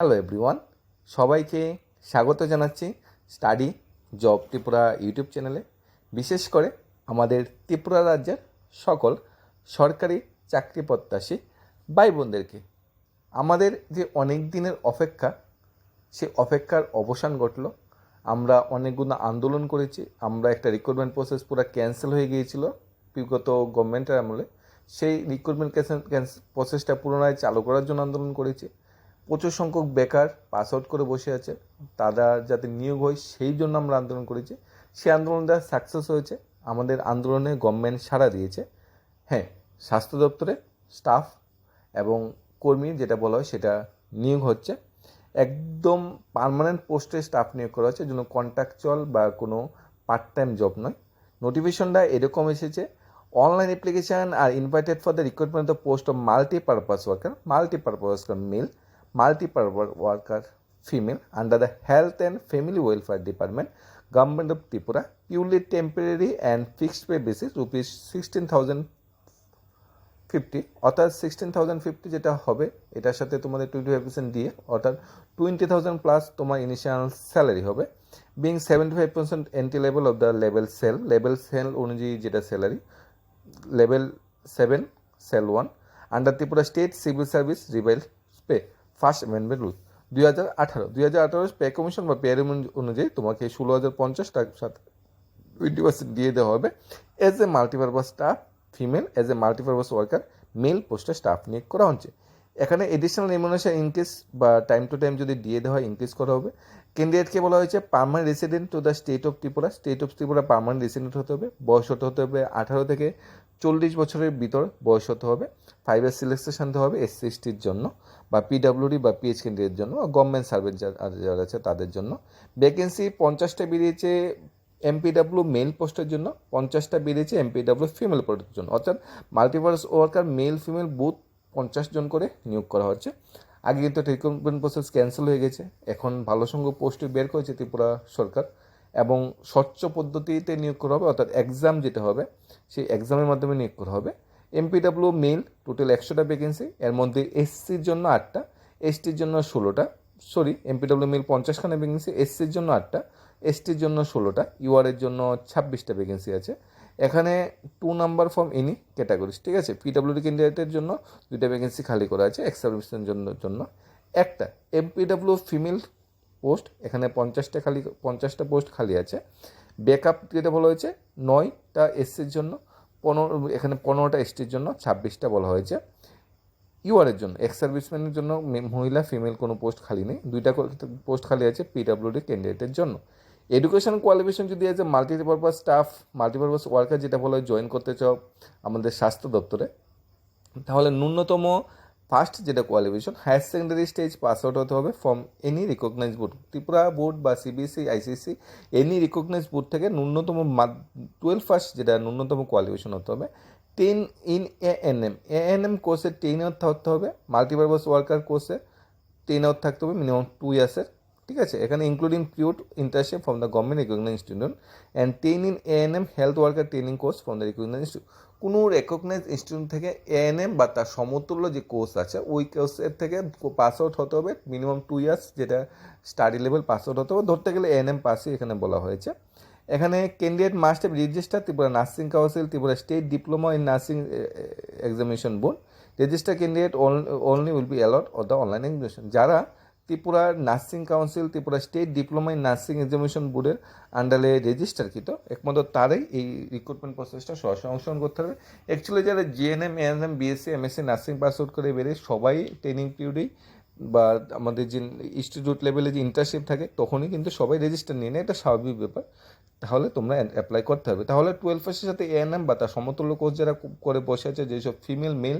Hello everyone সবাইকে স্বাগত জানাচ্ছি স্টাডি জব ত্রিপুরা ইউটিউব চ্যানেলে। বিশেষ করে আমাদের ত্রিপুরা রাজ্যের সকল সরকারি চাকরি প্রত্যাশী ভাই বোনদেরকে আমাদের যে অনেক দিনের অপেক্ষা, সে অপেক্ষার অবসান ঘটলো। আমরা অনেকগুলো আন্দোলন করেছি। আমরা একটা রিক্রুটমেন্ট প্রসেস পুরো ক্যান্সেল হয়ে গিয়েছিল বিগত গভর্নমেন্টের আমলে। সেই রিক্রুটমেন্ট প্রসেসটা পুনরায় চালু করার জন্য আন্দোলন করেছি। প্রচুর সংখ্যক বেকার পাস আউট করে বসে আছে। তারা যাতে নিয়োগ হয়, সেই জন্য আমরা আন্দোলন করেছি। সেই আন্দোলনটা সাকসেস হয়েছে। আমাদের আন্দোলনে গভর্নমেন্ট সাড়া দিয়েছে। হ্যাঁ স্বাস্থ্য দপ্তরে স্টাফ এবং কর্মী যেটা বলা হয়, সেটা নিয়োগ হচ্ছে। একদম পার্মানেন্ট পোস্টে স্টাফ নিয়োগ করা হচ্ছে, যেন কন্ট্রাকচুয়াল বা কোনো পার্ট টাইম জব নয়। নোটিফিকেশনটা এরকম এসেছে। Online application are invited for the recruitment the post of multipurpose worker multipurpose worker male multi-purpose worker female under the health and family welfare department, government of tripura, purely temporary and fixed pay basis, rupees 16000 fifty অর্থাৎ sixteen thousand fifty যেটা হবে, এটার সাথে তোমাদের twenty five percent দিয়ে, অর্থাৎ twenty thousand plus তোমার initial salary হবে। Being seventy five percent entry level of the level cell level cell অনুযায়ী যেটা salary level seven cell one under Tripura state civil service rebel pay first amendment rule দুই হাজার আঠারো, দুই হাজার আঠারো পে কমিশন বা পে অনুযায়ী তোমাকে ষোলো হাজার পঞ্চাশ টাকার সাথে টোয়েন্টি পার্সেন্ট দিয়ে দেওয়া হবে as a multipurpose staff female as a multipurpose worker male পোস্টে স্টাফ নিয়োগ করা হচ্ছে। এখানে এডিশনাল রিমুনেশন ইনক্রিজ বা টাইম টু টাইম যদি দিয়ে দেওয়া হয় ইনক্রিজ করা হবে। ক্যান্ডিডেটকে বলা হয়েছে permanent resident to the state of Tripura. State of Tripura permanent resident হতে হবে, বয়স হতে হতে হবে আঠারো থেকে চল্লিশ বছরের ভিতর বয়স হতে হবে ফাইভ ইয়ার সিলেকশন হতে হবে এসসি এসটির জন্য বা পিডাব্লিউডি বা পিএইচ ক্যান্ডিডেটের জন্য, বা গভর্নমেন্ট সার্ভিস যারা আছে তাদের জন্য। ভ্যাকেন্সি পঞ্চাশটা বেরিয়েছে এমপিডাব্লিউ মেল পোস্টের জন্য, পঞ্চাশটা বেরিয়েছে এমপিডাব্লিউ ফিমেল পোস্টের জন্য। অর্থাৎ multipurpose worker male female both পঞ্চাশ জন করে নিয়োগ করা হচ্ছে। আগে কিন্তু রিক্রুটমেন্ট প্রসেস ক্যান্সেল হয়ে গেছে, এখন ভালো সংখ্যক পোস্টে বের করেছে ত্রিপুরা সরকার। এবং স্বচ্ছ পদ্ধতিতে নিয়োগ করা হবে, অর্থাৎ এক্সাম যেটা হবে, সেই এক্সামের মাধ্যমে নিয়োগ করা হবে। এমপিডাব্লিউ মেল টোটাল একশোটা ভ্যাকেন্সি এর মধ্যে এসসির জন্য আটটা এসটির জন্য ষোলোটা সরি এমপিডাব্লিউ মেল পঞ্চাশখানা ভ্যাকেন্সি এসসির জন্য আটটা এসটির জন্য ষোলোটা ইউআরের জন্য ছাব্বিশটা ভ্যাকেন্সি আছে। এখানে two number form any categories ঠিক আছে? পিডাব্লিউডি ক্যান্ডিডেটের জন্য দুইটা ভ্যাকেন্সি খালি করা আছে এক্স সার্ভিসের জন্য জন্য। একটা এমপিডাব্লিউ ফিমেল পোস্ট, এখানে পঞ্চাশটা খালি, পঞ্চাশটা পোস্ট খালি আছে। ব্যাকআপ যেটা বলা হয়েছে, নয়টা এসসির জন্য, পনেরো, এখানে পনেরোটা এসটির জন্য, ছাব্বিশটা বলা হয়েছে। ইউআরের জন্য এক্স সার্ভিসম্যানের জন্য মহিলা ফিমেল কোনো পোস্ট খালি নেই। দুইটা পোস্ট খালি আছে পিডাব্লিউডি ক্যান্ডিডেটের জন্য। এডুকেশন কোয়ালিফিকেশন যদি আছে মাল্টিপারপাস স্টাফ মাল্টিপারপাস ওয়ার্কার যেটা বলা হয় জয়েন করতে চাও আমাদের স্বাস্থ্য দপ্তরে, তাহলে ন্যূনতম ফার্স্ট যেটা qualification, higher secondary stage pass out হতে হবে from any recognise board Tripura board বা CBSC ICC any recognise board থেকে ন্যূনতম টুয়েলভ ফার্স্ট যেটা ন্যূনতম কোয়ালিফিকেশন হতে হবে ten in A N M A N M কোর্সে টেন থাকতে হবে মাল্টিপারপাস ওয়ার্কার কোর্সে টেন থাকতে হবে মিনিমাম টু ইয়ার্সের ঠিক আছে? এখানে including paid internship from the government recognise institute and ten in A N M health worker training course from the recognise institute কোনো রেকগনাইজ ইনস্টিটিউট থেকে এএনএম বা তার সমতুল্য যে কোর্স আছে, ওই কোর্সের থেকে পাস আউট হতে হবে মিনিমাম টু ইয়ার্স যেটা স্টাডি লেভেল পাস আউট হতে হবে। ধরতে গেলে এএনএম পাসই এখানে বলা হয়েছে। এখানে candidate must have register Tripura nursing council Tripura state diploma in nursing examination board register candidate only will be allot of the online examination যারা Tripura nursing council, Tripura state diploma in nursing examination বোর্ডের আন্ডারে রেজিস্টারকৃত একমাত্র তারাই এই recruitment প্রসেসটা সরাসরি অংশগ্রহণ করতে হবে। অ্যাকচুয়ালি যারা GNM ANM BSc MSc nursing pass out করে বেরিয়ে সবাই ট্রেনিং পিরিয়ডেই বা আমাদের যে ইনস্টিটিউট লেভেলে যে ইন্টার্নশিপ থাকে, তখনই কিন্তু সবাই রেজিস্টার নিয়ে নেয়। এটা স্বাভাবিক ব্যাপার। তাহলে তোমরা অ্যাপ্লাই করতে হবে। তাহলে টুয়েলভ ফার্স্টের সাথে এএনএম বা তার সমতুল্য কোর্স যারা করে বসে আছে, যেসব ফিমেল মেল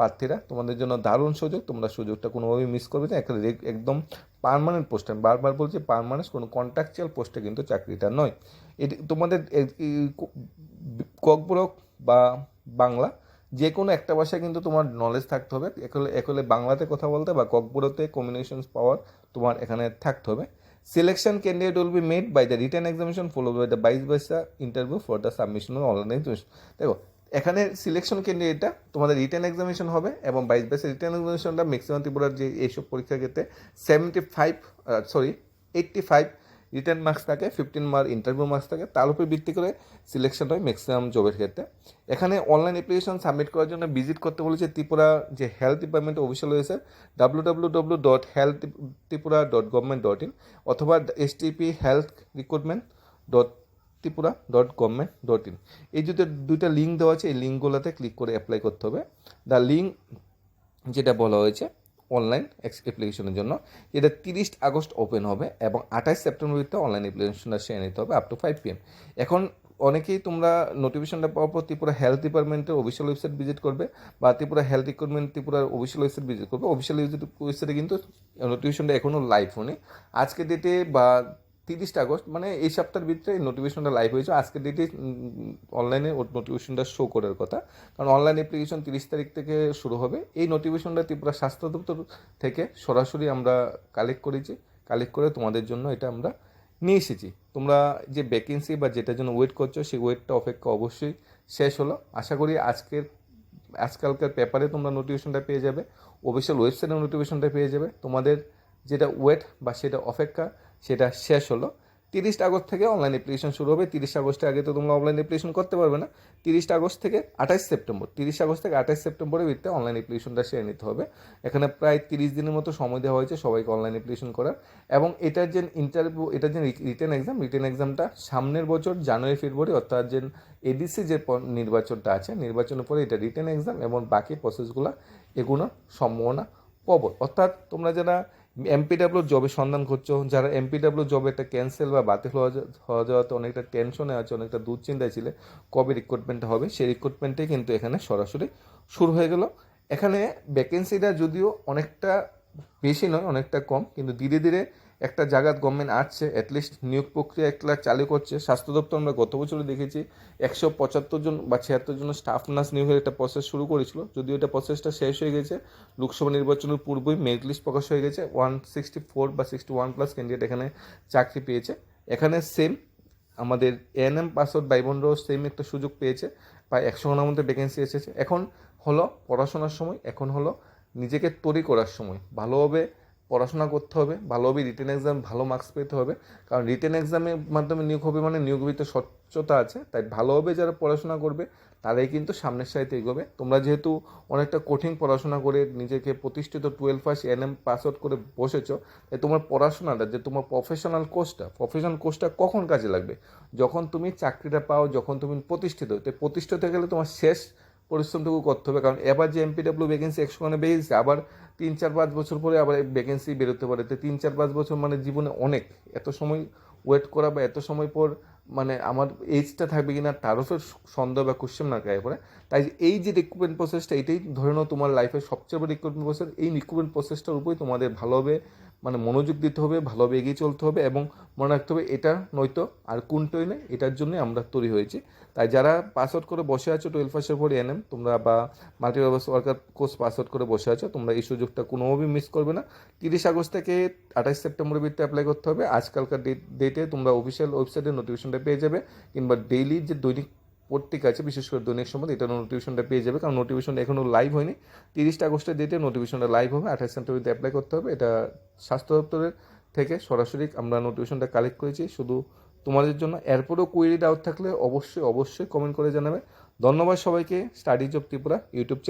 প্রার্থীরা, তোমাদের জন্য দারুণ সুযোগ, তোমরা সুযোগটা কোনোভাবেই মিস করবে না। একদম পারমানেন্ট পোস্ট আমি বারবার বলছি পারমানেন্ট কোনো কন্ট্রাকচুয়াল পোস্টে কিন্তু চাকরিটা নয়। এটি তোমাদের ককবরক বা বাংলা যে কোনো একটা ভাষায় কিন্তু তোমার নলেজ থাকতে হবে। একলে বাংলাতে কথা বলতে বা ককবরতে কমিউনিকেশন পাওয়ার তোমার এখানে থাকতে হবে। Selection candidate will be made by the written examination follow by the বাইশ বাইসা interview for the submission online দেখো এখানে সিলেকশন কেন্দ্রে এটা তোমাদের রিটার্ন এক্সামিনেশন হবে এবং বাইশ বাইশের রিটার্ন এক্সামিনেশনটা ম্যাক্সিমাম ত্রিপুরার যে এইসব পরীক্ষার ক্ষেত্রে seventy five sorry eighty five written marks থাকে ফিফটিন মার্ক ইন্টারভিউ মার্কস থাকে। তার উপর ভিত্তি করে সিলেকশন হয় ম্যাক্সিমাম জবের ক্ষেত্রে। এখানে অনলাইন অ্যাপ্লিকেশন সাবমিট করার জন্য ভিজিট করতে বলেছে ত্রিপুরা যে হেলথ ডিপার্টমেন্ট অফিসিয়াল রয়েছে W W W dot health Tripura dot government dot in অথবা S TP health recruitment dot Tripura dot government dot in এই দুটো দুইটা লিঙ্ক দেওয়া আছে, এই লিঙ্কগুলোতে ক্লিক করে অ্যাপ্লাই করতে হবে। দ্য লিঙ্ক যেটা বলা হয়েছে অনলাইন অ্যাপ্লিকেশনের জন্য, এটা তিরিশ আগস্ট ওপেন হবে এবং আঠাশ সেপ্টেম্বর অনলাইন অ্যাপ্লিকেশনটা সেরে নিতে হবে আপ টু ফাইভ পিএম এখন অনেকেই তোমরা নোটিফিকেশনটা পাওয়ার পর ত্রিপুরা হেলথ ডিপার্টমেন্টের অফিসিয়াল ওয়েবসাইট ভিজিট করবে বা ত্রিপুরা হেলথ রিক্রুটমেন্ট ত্রিপুরার অফিসিয়াল ওয়েবসাইট ভিজিট করবে। অফিসিয়াল ওয়েবসাইটে কিন্তু নোটিফিকেশনটা এখনও লাইভ হয়নি। আজকে ডেটে বা তিরিশটা আগস্ট মানে এই সপ্তাহের ভিতরে এই নোটিফিকেশনটা লাইভ হয়েছে। আজকের ডেটে অনলাইনে নোটিফিকেশনটা শো করার কথা। কারণ অনলাইন অ্যাপ্লিকেশন তিরিশ তারিখ থেকে শুরু হবে। এই নোটিফিকেশনটা ত্রিপুরা স্বাস্থ্য দপ্তর থেকে সরাসরি আমরা কালেক্ট করেছি। কালেক্ট করে তোমাদের জন্য এটা আমরা নিয়ে এসেছি। তোমরা যে ভ্যাকেন্সি বা যেটার জন্য ওয়েট করছ, সেই ওয়েটটা অপেক্ষা অবশ্যই শেষ হলো। আশা করি আজকের, আজকালকার পেপারে তোমরা নোটিফিকেশনটা পেয়ে যাবে। অফিসিয়াল ওয়েবসাইটে নোটিফিকেশনটা পেয়ে যাবে। তোমাদের যেটা ওয়েট বা সেটা অপেক্ষা সেটা শেষ হলো। তিরিশ আগস্ট থেকে অনলাইন অ্যাপ্লিকেশন শুরু হবে। তিরিশ আগস্টের আগে তো তোমরা অনলাইন অ্যাপ্লিকেশন করতে পারবে না। তিরিশ আগস্ট থেকে আঠাশ সেপ্টেম্বর, তিরিশ আগস্ট থেকে আঠাশ সেপ্টেম্বরের ভিত্তিতে অনলাইন অ্যাপ্লিকেশনটা সেরে নিতে হবে। এখানে প্রায় তিরিশ দিনের মতো সময় দেওয়া হয়েছে সবাইকে অনলাইন অ্যাপ্লিকেশন করার। এবং এটার যে ইন্টারভিউ এটার যে রিটেন এক্সাম রিটেন এক্সামটা সামনের বছর জানুয়ারি, ফেব্রুয়ারি, অর্থাৎ যে এডিসি যে নির্বাচনটা আছে, নির্বাচনের পরে এটা রিটেন এক্সাম এবং বাকি প্রসেসগুলো এগুলোর সম্ভাবনা প্রবল। অর্থাৎ তোমরা যারা এমপিডাব্লিউ জবের সন্ধান করছ যারা এমপিডাব্লিউ জব একটা ক্যান্সেল বা বাতিল হওয়া হওয়া যাওয়াতে অনেকটা টেনশনে আছে, অনেকটা দুশ্চিন্তায় ছিলে, কবে রিক্রুটমেন্টটা হবে? সেই রিক্রুটমেন্টে কিন্তু এখানে সরাসরি শুরু হয়ে গেল। এখানে ভ্যাকেন্সিটা যদিও অনেকটা বেশি নয়, অনেকটা কম, কিন্তু ধীরে ধীরে একটা জায়গাত গভর্নমেন্ট আসছে অ্যাটলিস্ট নিয়োগ প্রক্রিয়া একটা চালু করছে। স্বাস্থ্য দপ্তর আমরা গত বছরে দেখেছি একশো পঁচাত্তর জন বা ছিয়াত্তর জন স্টাফ নার্স নিয়োগের একটা প্রসেস শুরু করেছিল। যদিও এটা প্রসেসটা শেষ হয়ে গেছে, লোকসভা নির্বাচনের পূর্বেই মেরিট লিস্ট প্রকাশ হয়ে গেছে। ওয়ান সিক্সটি ফোর বা সিক্সটি ওয়ান প্লাস ক্যান্ডিডেট এখানে চাকরি পেয়েছে। এখানে সেম আমাদের এএনএম পাসওয়ার্ড ভাই সেম একটা সুযোগ পেয়েছে, প্রায় একশো জনের মধ্যে ভ্যাকেন্সি এসেছে। এখন হলো পড়াশোনার সময়, এখন হলো নিজেকে তৈরি করার সময়। ভালোভাবে পড়াশোনা করতে হবে ভালোভাবে রিটেন এক্সাম ভালো মার্কস পেতে হবে। কারণ রিটেন এক্সামের মাধ্যমে নিয়োগ হবে মানে নিয়োগ ভিতরে স্বচ্ছতা আছে, তাই ভালোভাবে যারা পড়াশোনা করবে, তারাই কিন্তু সামনের সাইতে এগোবে। তোমরা যেহেতু অনেকটা কঠিন পড়াশোনা করে নিজেকে প্রতিষ্ঠিত twelve pass NM pass out করে বসেছো, তাই তোমার পড়াশোনাটা, যে তোমার প্রফেশনাল কোর্সটা প্রফেশনাল কোর্সটা কখন কাজে লাগবে? যখন তুমি চাকরিটা পাও, যখন তুমি প্রতিষ্ঠিত, তাই প্রতিষ্ঠিত গেলে তোমার শেষ পরিশ্রমটুকু করতে হবে। কারণ এবার যে এমপিডাব্লিউ ভ্যাকেন্সি খানে বেরিয়েছে, আবার তিন চার পাঁচ বছর পরে আবার ভ্যাকেন্সি বেরোতে পারে। তো তিন চার পাঁচ বছর মানে জীবনে অনেক। এত সময় ওয়েট করা বা এত সময় পর মানে আমার এজটা থাকবে কিনা, তারও তো সন্দেহ বা কোশ্চেন না আগে পড়ে তাই এই যে রিক্রুটমেন্ট প্রসেসটা এটাই ধরে নাও তোমার লাইফের সবচেয়ে বড় রিক্রুটমেন্ট প্রসেস এই রিক্রুটমেন্ট প্রসেসটার উপরেই তোমাদের ভালোভাবে মানে মনোযোগ দিতে হবে, ভালোভাবে এগিয়ে চলতে হবে এবং মনে রাখতে হবে এটা নয়তো আর কোনটাই নেই এটার জন্যই আমরা তৈরি হয়েছি। তাই যারা পাস আউট করে বসে আছো টুয়েলভ পাসের পরে এনএম, তোমরা বা multipurpose worker course pass out করে বসে আছো, তোমরা এই সুযোগটা কোনোভাবেই মিস করবে না। তিরিশ আগস্ট থেকে আঠাশ সেপ্টেম্বরের ভিতরে অ্যাপ্লাই করতে হবে। আজকালকার ডেটে তোমরা অফিসিয়াল ওয়েবসাইটে নোটিফিকেশনটা পেয়ে যাবে, কিংবা ডেইলি যে দৈনিক পত্রিকা আছে, বিশেষ করে দৈনিক সম্বন্ধে এটা নোটিফিকেশনটা পেয়ে যাবে। কারণ নোটিফিকেশনটা এখনও লাইভ হয়নি। তিরিশটা আগস্টের ডেটে নোটিফিকেশনটা লাইভ হবে। আঠাশ সেপ্টেম্বরে অ্যাপ্লাই করতে হবে। এটা স্বাস্থ্য দপ্তরের থেকে সরাসরি আমরা নোটিফিকেশনটা কালেক্ট করেছি। শুধু তোমাদের জন্য। এরপরও কোয়েরি ডাউট থাকলে অবশ্যই অবশ্যই কমেন্ট করে জানাবে। ধন্যবাদ সবাইকে। Studies of Tripura YouTube